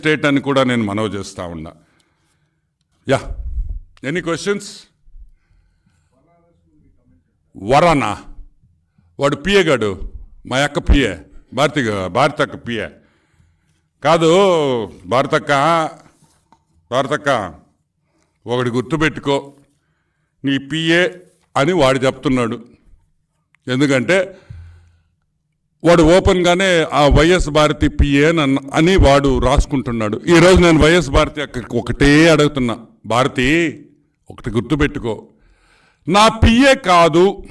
State అని కూడా నేను మనవి చేస్తూ ఉన్నా. Yeah any questions? వరానా? వాడు పిఏ గాడు మా అక్క పిఏ భారతి భారత అక్క పిఏ. కాదు భారతక్క భారతక్క ఒకటి గుర్తుపెట్టుకో. నీ పిఏ అని వాడు చెప్తున్నాడు. ఎందుకంటే వాడు ఓపెన్గానే ఆ వైఎస్ భారతి పిఏ అని అని వాడు రాసుకుంటున్నాడు. ఈరోజు నేను వైఎస్ భారతి అక్కడికి ఒకటే అడుగుతున్నా. భారతి ఒకటి గుర్తుపెట్టుకో. నా పిఏ కాదు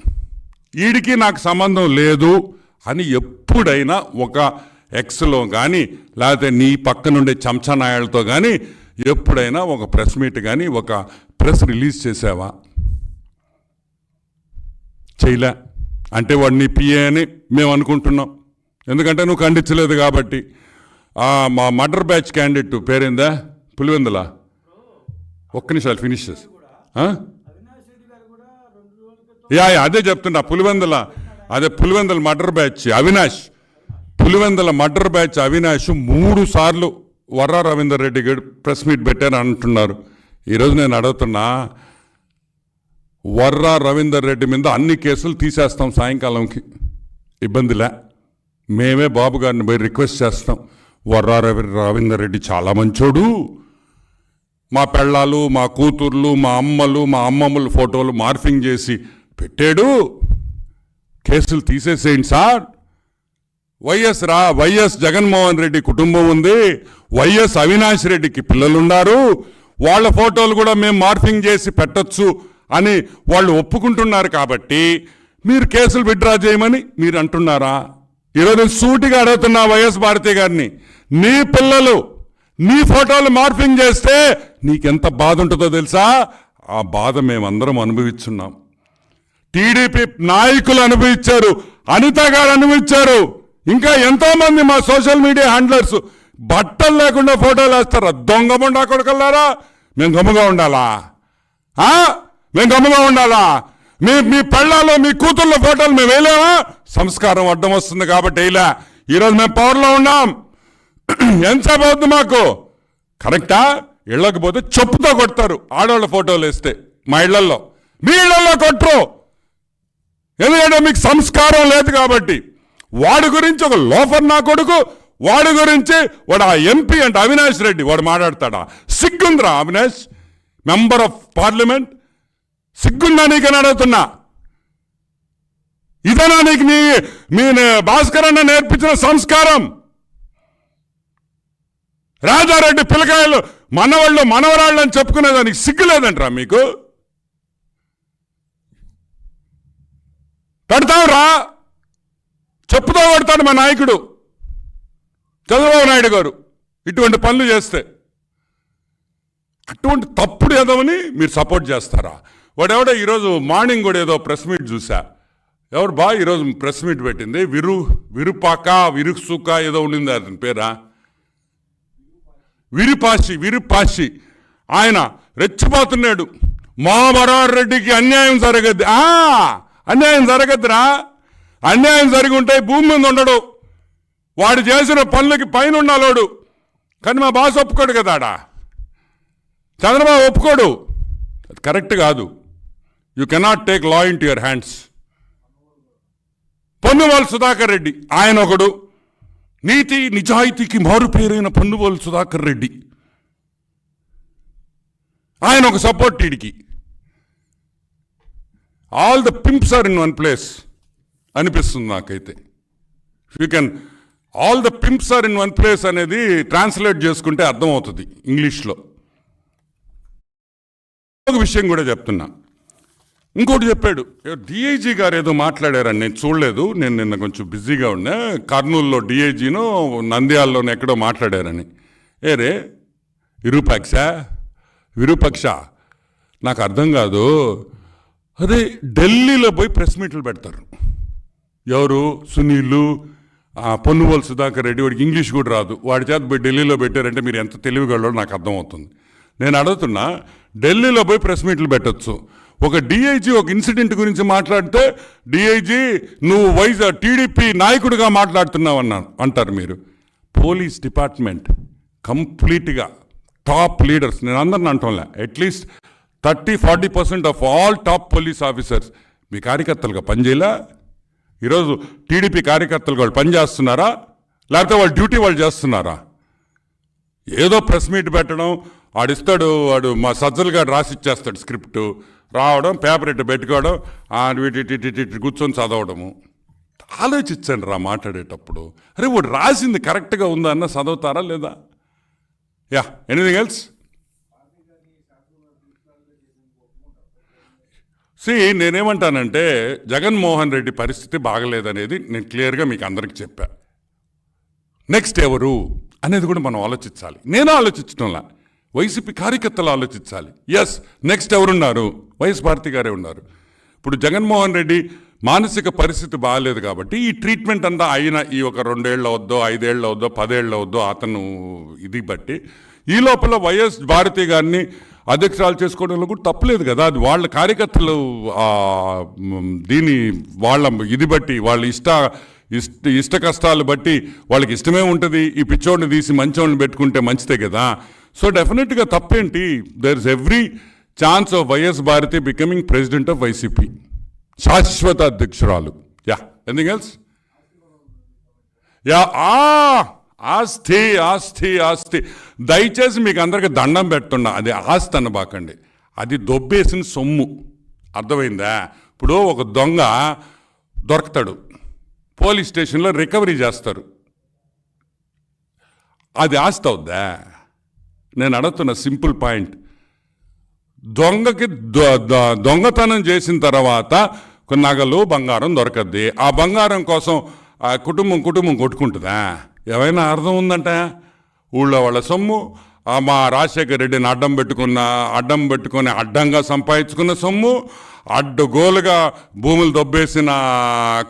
వీడికి నాకు సంబంధం లేదు అని ఎప్పుడైనా ఒక ఎక్స్లో కానీ లేకపోతే నీ పక్కనుండే చెంచా నాయాలతో కానీ ఎప్పుడైనా ఒక ప్రెస్ మీట్ కానీ ఒక ప్రెస్ రిలీజ్ చేసావా? చేయలే. అంటే వాడిని పిఏ అని మేము అనుకుంటున్నాం. ఎందుకంటే నువ్వు ఖండించలేదు కాబట్టి. మా మర్డర్ బ్యాచ్ క్యాండిడేట్ పేరేందా? పులివెందుల. ఒక్క నిమిషాలు ఫినిష్ చేసి యా యా, అదే చెప్తున్నా పులివెందుల. అదే Pulivendula murder batch Avinash. Pulivendula murder batch Avinash మూడు సార్లు వర్రా రవీందర్ రెడ్డి గారు ప్రెస్ మీట్ పెట్టారని అంటున్నారు. ఈరోజు నేను అడుగుతున్నా వర్రా రవీందర్ రెడ్డి మీద అన్ని కేసులు తీసేస్తాం సాయంకాలంకి. ఇబ్బందిలే. మేమే బాబు గారిని పోయి రిక్వెస్ట్ చేస్తాం. వర్రా రవి రవీందర్ రెడ్డి చాలా మంచోడు. మా పెళ్ళాలు మా కూతుర్లు మా అమ్మలు మా అమ్మమ్మల ఫోటోలు మార్ఫింగ్ చేసి పెట్టాడు. కేసులు తీసేసేయండి సార్. వైఎస్ రా వైఎస్ జగన్మోహన్ రెడ్డి కుటుంబం ఉంది. వైఎస్ అవినాష్ రెడ్డికి పిల్లలున్నారు. వాళ్ళ ఫోటోలు కూడా మేము మార్ఫింగ్ చేసి పెట్టొచ్చు. అని వాళ్ళు ఒప్పుకుంటున్నారు కాబట్టి మీరు కేసులు విత్డ్రా చేయమని మీరు అంటున్నారా? ఈరోజు సూటిగా అడుగుతున్నా వైఎస్ భారతి గారిని. నీ పిల్లలు నీ ఫోటోలు మార్ఫింగ్ చేస్తే నీకెంత బాధ ఉంటుందో తెలుసా? ఆ బాధ మేమందరం అనుభవిస్తున్నాం. టీడీపీ నాయకులు అనుభవించారు అనిత గారు అనుభవించారు. ఇంకా ఎంతోమంది మా సోషల్ మీడియా హ్యాండ్లర్స్ బట్టలు లేకుండా ఫోటోలు వేస్తారా? దొంగ ముండా కొడుకల్లారా మేము గమ్ముగా ఉండాలా? మేము గమ్ముగా ఉండాలా? మీ మీ పళ్ళాలో మీ కూతుర్ల ఫోటోలు మేము వేయలేమా? సంస్కారం అడ్డం వస్తుంది కాబట్టి వేయలే. ఈరోజు మేము పవర్లో ఉన్నాం. ఎంతసేపు అవుతుంది మాకు? కరెక్టా? ఇళ్ళకపోతే చెప్పుతో కొడతారు. ఆడవాళ్ళ ఫోటోలు వేస్తే మా ఇళ్ళలో మీ ఇళ్ళలో కొట్టరు. ఎందుకంటే మీకు సంస్కారం లేదు కాబట్టి. వాడి గురించి ఒక లోఫర్ నా కొడుకు వాడి గురించి వాడు ఆ ఎంపీ అంటే అవినాష్ రెడ్డి వాడు మాట్లాడతాడా? సిగ్గుందిరా అవినాష్? Member of parliament? సిగ్గుందా నీకని అడుగుతున్నా? ఇదేనా నీకు నీ మీ భాస్కర్ అన్న నేర్పించిన సంస్కారం? రాజారెడ్డి పిల్లకాయలు మనవాళ్ళు మనవరాళ్ళు అని చెప్పుకునేదానికి సిగ్గు లేదంటరా మీకు? పెడతావురా? చెప్పుతో పడతాడు మా నాయకుడు చంద్రబాబు నాయుడు గారు ఇటువంటి పనులు చేస్తే. అటువంటి తప్పుడు ఏదోని మీరు సపోర్ట్ చేస్తారా? వాడెవడో ఈరోజు మార్నింగ్ కూడా ఏదో ప్రెస్ మీట్ చూసా ఎవరు బా ఈరోజు ప్రెస్ మీట్ పెట్టింది? విరు విరుపాక విరుక్సుక ఏదో ఉండింది అతని పేరా? విరిపాషి విరిపాషి ఆయన రెచ్చిపోతున్నాడు. మా రెడ్డికి అన్యాయం జరగద్ది. ఆ అన్యాయం జరగద్దురా. అన్యాయం జరిగి ఉంటే భూమి మీద ఉండడు. వాడు చేసిన పనులకి పైన ఉండాలోడు కానీ మా బాస్ ఒప్పుకోడు కదా చంద్రబాబు ఒప్పుకోడు. అది కరెక్ట్ కాదు. You cannot take law into your hands Ponnuval Sudhakar Reddy ఆయన ఒకడు. నీతి నిజాయితీకి మారుపేరైన పొన్నువాల్ సుధాకర్ రెడ్డి. ఆయన ఒక సపోర్ట్ ఈడికి all the pimps are in one place అనిపిస్తుంది నాకైతే. You can all the pimps are in one place అనేది ట్రాన్స్లేట్ చేసుకుంటే అర్థమవుతుంది ఇంగ్లీష్లో. ఒక విషయం కూడా చెప్తున్నా. ఇంకోటి చెప్పాడు. డిఐజీ గారు ఏదో మాట్లాడారని నేను చూడలేదు. నేను నిన్న కొంచెం బిజీగా ఉన్నా. కర్నూలులో డిఐజీను నంద్యాలలోనే ఎక్కడో మాట్లాడారని. ఏరే విరూపాక్ష విరూపక్ష నాకు అర్థం కాదు. అదే ఢిల్లీలో పోయి ప్రెస్ మీట్లు పెడతారు. ఎవరు? సునీలు ఆ పొన్నువోలు సుధాకర్ రెడ్డి వాడికి ఇంగ్లీష్ కూడా రాదు. వాడి చేత పోయి ఢిల్లీలో పెట్టారంటే మీరు ఎంత తెలివిగలరో నాకు అర్థమవుతుంది. నేను అడుగుతున్నా ఢిల్లీలో పోయి ప్రెస్ మీట్లు పెట్టొచ్చు. ఒక డిఐజీ ఒక ఇన్సిడెంట్ గురించి మాట్లాడితే డిఐజీ నువ్వు వైజ్ టీడీపీ నాయకుడిగా మాట్లాడుతున్నావు అన్నాను అంటారు మీరు. పోలీస్ డిపార్ట్మెంట్ కంప్లీట్గా టాప్ లీడర్స్ నేను అందరిని అంటంలే at least thirty forty percent of all top police officers మీ కార్యకర్తలుగా పనిచేయలే? ఈరోజు టీడీపీ కార్యకర్తలు వాళ్ళు పనిచేస్తున్నారా? లేకపోతే వాళ్ళు డ్యూటీ వాళ్ళు చేస్తున్నారా? ఏదో ప్రెస్ మీట్ పెట్టడం వాడిస్తాడు వాడు మా సజ్జలు గారు రాసి ఇచ్చేస్తాడు స్క్రిప్ట్ రావడం పేపర్ ఇట్టు పెట్టుకోవడం వీటి ఇటు కూర్చొని చదవడము. ఆలోచించండి రా మాట్లాడేటప్పుడు. అరే వాడు రాసింది కరెక్ట్గా ఉందా అన్న చదవుతారా లేదా? Yeah anything else? సి నేనేమంటానంటే జగన్మోహన్ రెడ్డి పరిస్థితి బాగలేదనేది నేను క్లియర్గా మీకు అందరికి చెప్పా. నెక్స్ట్ ఎవరు? అనేది కూడా మనం ఆలోచించాలి. నేను ఆలోచించడంలా వైసీపీ కార్యకర్తలు ఆలోచించాలి. ఎస్ నెక్స్ట్ ఎవరున్నారు? వైఎస్ భారతి గారే ఉన్నారు. ఇప్పుడు జగన్మోహన్ రెడ్డి మానసిక పరిస్థితి బాగాలేదు కాబట్టి ఈ ట్రీట్మెంట్ అంతా అయిన ఈ ఒక రెండేళ్ళు వద్దో ఐదేళ్ళు వద్దో పదేళ్ళు వద్దో అతను ఇది బట్టి ఈ లోపల వైఎస్ భారతి గారిని అధ్యక్షురాలు చేసుకోవడంలో కూడా తప్పలేదు కదా. అది వాళ్ళ కార్యకర్తలు దీని వాళ్ళ ఇది బట్టి వాళ్ళ ఇష్ట ఇష్ట ఇష్ట కష్టాలు బట్టి వాళ్ళకి ఇష్టమే ఉంటుంది. ఈ పిచ్చోడిని తీసి మంచోడిని పెట్టుకుంటే మంచిదే కదా. సో డెఫినెట్గా తప్పేంటి? There is every chance of YS Bharathi becoming president of YCP శాశ్వత అధ్యక్షురాలు యా ఎనింగ్ ఎల్స్ యా ఆ! ఆస్తి ఆస్తి ఆస్తి. దయచేసి మీకు అందరికి దండం పెడుతున్నా. అది ఆస్తి అనబాకండి. అది దొబ్బేసిన సొమ్ము. అర్థమైందా? ఇప్పుడు ఒక దొంగ దొరకతాడు. పోలీస్ స్టేషన్లో రికవరీ చేస్తారు. అది ఆస్తి అవుద్దా? నేను అడుగుతున్న సింపుల్ పాయింట్. దొంగకి దొ- దొంగతనం చేసిన తర్వాత కొన్ని నగలు బంగారం దొరకద్ది. ఆ బంగారం కోసం ఆ కుటుంబం కుటుంబం కొట్టుకుంటుందా? ఏమైనా అర్థం ఉందంట? ఊళ్ళో వాళ్ళ సొమ్ము మా రాజశేఖర రెడ్డిని అడ్డం పెట్టుకున్న అడ్డం పెట్టుకుని అడ్డంగా సంపాదించుకున్న సొమ్ము అడ్డగోలుగా భూములు దొబ్బేసిన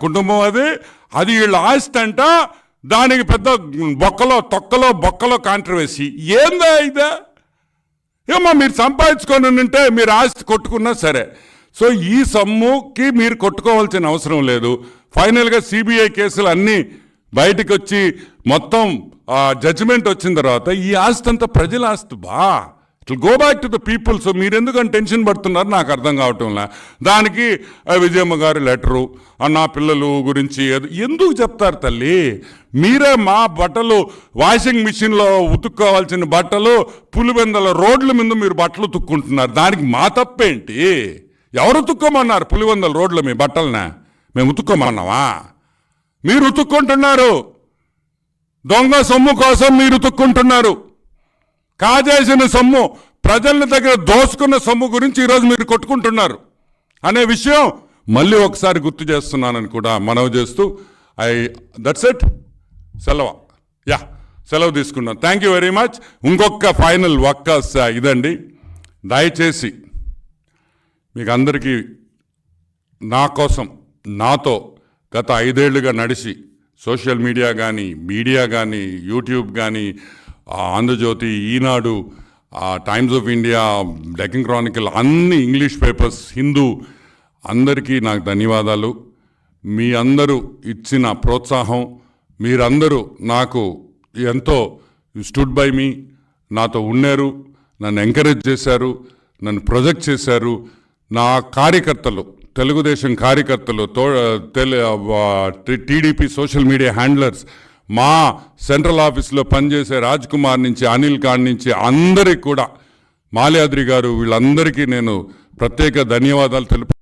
కుటుంబం అది. అది వీళ్ళ ఆస్తి అంట. దానికి పెద్ద బొక్కలో తొక్కలో బొక్కలో కాంట్రవర్సీ ఏందా ఇదా? ఏమో మీరు సంపాదించుకొని ఉంటే మీరు ఆస్తి కొట్టుకున్నా సరే. సో ఈ సొమ్ముకి మీరు కొట్టుకోవాల్సిన అవసరం లేదు. ఫైనల్గా సిబిఐ కేసులు అన్నీ బయటకు వచ్చి మొత్తం జడ్జిమెంట్ వచ్చిన తర్వాత ఈ ఆస్తి అంతా ప్రజల ఆస్తి బా. అసలు go back to the people so మీరు ఎందుకని టెన్షన్ పడుతున్నారు? నాకు అర్థం కావటంలా. దానికి విజయమ్మ గారి లెటరు నా పిల్లలు గురించి ఎందుకు చెప్తారు తల్లి? మీరే మా బట్టలు వాషింగ్ మిషన్లో ఉతుక్కోవాల్సిన బట్టలు పులివెందల రోడ్ల మీద మీరు బట్టలు ఉతుక్కుంటున్నారు. దానికి మా తప్పేంటి? ఎవరు ఉతుక్కోమన్నారు పులివెందల రోడ్ల మీ బట్టలనే? మేము ఉతుక్కోమన్నావా మీరు ఉతుక్కుంటున్నారు. దొంగ సొమ్ము కోసం మీరు ఉతుక్కుంటున్నారు. కాజేసిన సొమ్ము ప్రజల దగ్గర దోసుకున్న సొమ్ము గురించి ఈరోజు మీరు కొట్టుకుంటున్నారు అనే విషయం మళ్ళీ ఒకసారి గుర్తు చేస్తున్నానని కూడా మనవి చేస్తూ ఐ దట్స్ ఇట్ సెలవు. యా సెలవు తీసుకున్నాను. థ్యాంక్ యూ వెరీ మచ్ ఇంకొక ఫైనల్ ఒక్క ఇదండి. దయచేసి మీకు అందరికీ నా కోసం నాతో గత ఐదేళ్ళుగా నడిచి సోషల్ మీడియా కానీ మీడియా కానీ యూట్యూబ్ కానీ Andhra Jyothi Eenadu Times of India Deccan Chronicle అన్ని ఇంగ్లీష్ పేపర్స్ హిందూ అందరికీ నాకు ధన్యవాదాలు. మీ అందరూ ఇచ్చిన ప్రోత్సాహం మీరందరూ నాకు ఎంతో స్టూడ్ బై మీ నాతో ఉన్నారు నన్ను ఎంకరేజ్ చేశారు నన్ను ప్రొజెక్ట్ చేశారు. నా కార్యకర్తలు తెలుగుదేశం కార్యకర్తలు తో టీడీపీ సోషల్ మీడియా హ్యాండ్లర్స్ మా సెంట్రల్ ఆఫీస్లో పనిచేసే రాజ్ కుమార్ నుంచి అనిల్ ఖాన్ నుంచి అందరికి కూడా మాల్యాద్రి గారు వీళ్ళందరికీ నేను ప్రత్యేక ధన్యవాదాలు తెలుపు